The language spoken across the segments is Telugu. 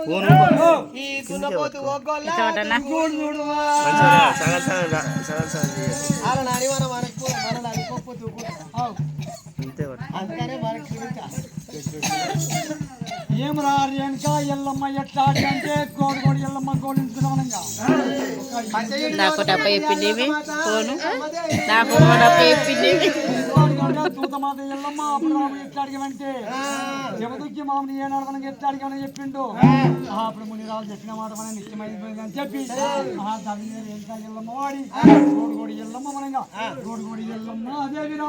ఈ దున్నపోతు ఒగ్గొల్ల చోటనా? చూడు చూడువా. సగం సగం రా- సగం సగం చేయాలి వాళ్ళ నాని మన మనకు మన నాని పప్పు తూకు. అవు. అంతే ఒకటి. అందుకనే మనకి ఇంకా. ఏం రా రేణుక ఎల్లమ్మ ఎట్లాడి అంటే కోడి కోడి ఎల్లమ్మ గోడించుకున్నామనంగా నాకు డబ్బా ఫోను నాకు డబ్బా చెప్పిండేవి తూతమాత ఎల్లమ్మ అప్పుడు రాము ఎట్లాడిగమంటే జమదుక్కి మామని ఏ చెప్పిండు. అప్పుడు ముని రాజు చెప్పిన మాట మన నిత్యమైంది అని చెప్పి ఎల్లమ్మ వాడి. గోడి కోడి ఎల్లమ్మ మనంగా. గోడి కోడి ఎల్లమ్మ అదే అయ్యా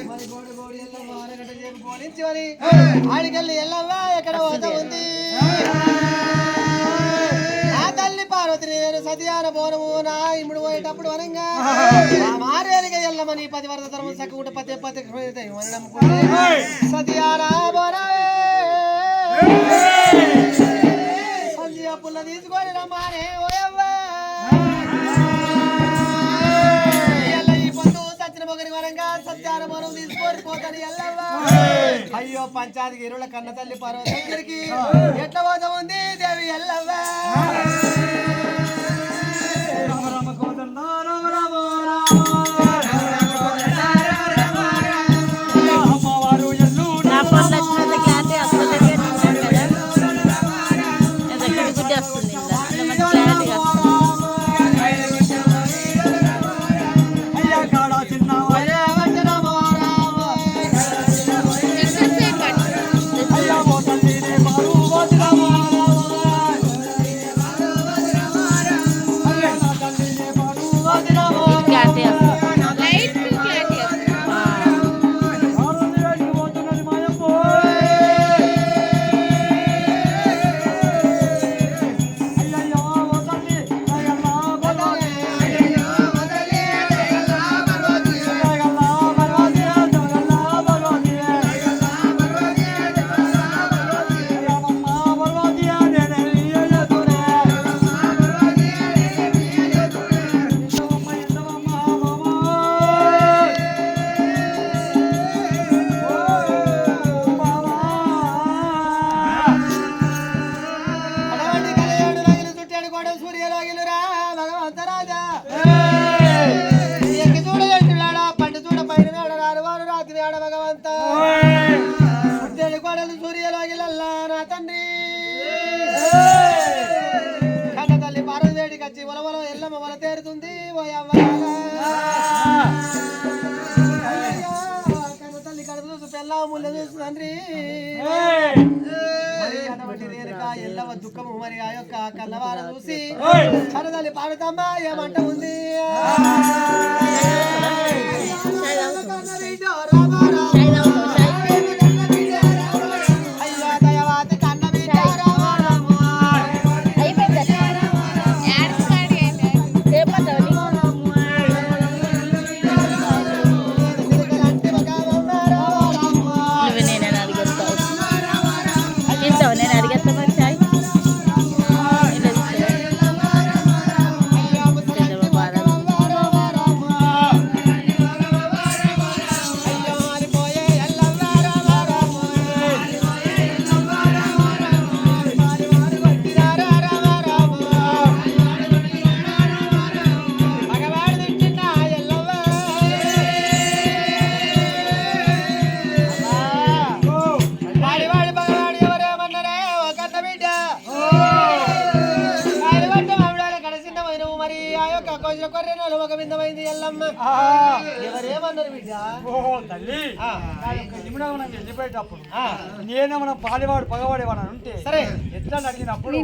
మరి ఎల్లమ్మ మరి ఆడికెళ్ళి ఎల్లమ్మ ఎక్కడ పోతా ఉంది? నా తల్లి పార్వతిని నేను సతియాన బోనము నా ఇముడు పోయేటప్పుడు వనంగా ఆ మారేలుగా ఎల్లమ్మ నీ పది వరద ధర్మం సక్కుకుంట మనం నమ్ముకుంటే సతియాన సంధ్య పుల్ల తీసుకొని రమ్మానే ఓయవ్వా! వరంగా సత్యాన మనం తీసుకొని పోతాను ఎల్లవ్వా అయ్యో పంచాయతీ ఇరుల కన్న తల్లి పర్వత దగ్గరికి ఎట్లా పోతా ఉంది దేవి ఎల్లవ్వా? రామ రామ గొడవలు సూర్యలోగిలల్లా నా తండ్రి. కన్న తల్లి పార్వదేడికి వచ్చి వలవల ఎల్లమ్మ వల తేరుతుంది. కన్న తల్లి కడుపు చూసు పెళ్ళా ముళ్ళ చూసు తండ్రి. ఎల్లవ దుఃఖము మరి ఆ యొక్క కన్నవార చూసి కన్నదల్లి పాడుతమ్మ ఏమంట ఉంది? కొంచెం కొర్రెనోలు ఒక విందమైంది ఎల్లమ్మ. ఎవరేమన్నారు బిడ్డ? ఓహో తల్లి. నిమిడం మనం వెళ్ళిపోయేటప్పుడు ఆ, నేనేమన్నా పాడేవాడు పగవాడేవాడు అని ఉంటే సరే. ఎట్లా అడిగినప్పుడు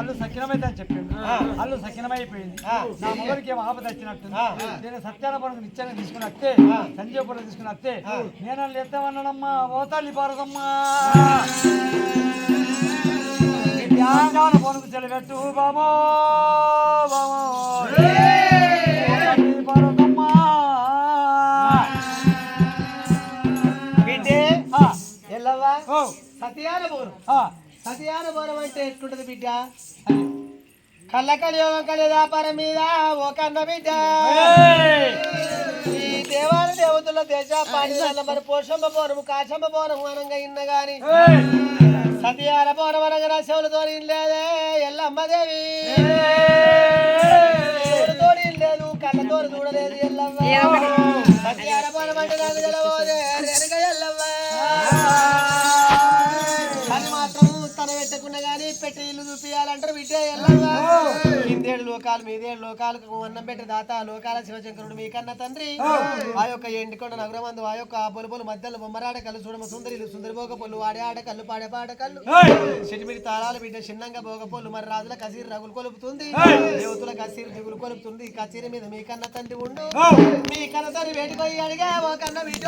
అల్లు సకినమైతే అని చెప్పిండు. అల్లు సకినమైపోయింది నా మొదటికి ఏమో ఆపద వచ్చినట్టుంది. నేను సత్యానపురం నిత్యంగా తీసుకుని వస్తే సంజయపురం తీసుకుని వస్తే నేను ఎత్తామన్నాడమ్మా ఓ తల్లి పారదమ్మా. పొనుకు చెలగట్టు బామో బామో సత్యాన బోరం. ఆ, సత్యాన బోరం అంటే ఎట్లుంటది బిడ్డ? కళ్ళ కలియోగం కలి వ్యాపారం మీద ఓ కన్న బిడ్డ! ఈ దేవాల దేవతల దేశ పాడి మరి పోషమ్మ బోరము కాశమ్మ బోరము అనంగా ఇన్న గాని. ఏయ్! సత్యాన బోరం అనగా నా చెవులతో లేదే ఎల్లమ్మదేవి తోడి లేదు కళ్ళతో చూడలేదు ఎల్లమ్మ. సత్యాన బోరం అంటే ఎల్లమ్మ. బిడ్డే ఇందే కిందేడు లోకాలు మీదేడు లోకాలకు అన్నం పెట్టి దాత లోకాల శివశంకరుడు మీ కన్న తండ్రి ఆ యొక్క ఎండికొండ నగరమందు ఆ యొక్క బొలుబొలు మధ్యలో బొమ్మరాడ కళ్ళు చూడమ సుందరిలు సుందరి భోగ పొల్లు వాడే ఆడ కళ్ళు పాడే పాడ కళ్ళు. చిటిమిడి తాళాలు బిడ్డ చిన్నంగా భోగ పొల్లు మరి రాజుల కసీరు రగులు కొలుపుతుంది. దేవతల కసీరు దిగులు కొలుపుతుంది. కచీరి మీద మీ కన్న తండ్రి ఉండు. మీ కన్న తండ్రి వేటిపోయి అడిగా ఓ కన్న బిడ్డ.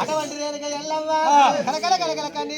అటువంటి ఎల్లమ్మ కలకల కలకల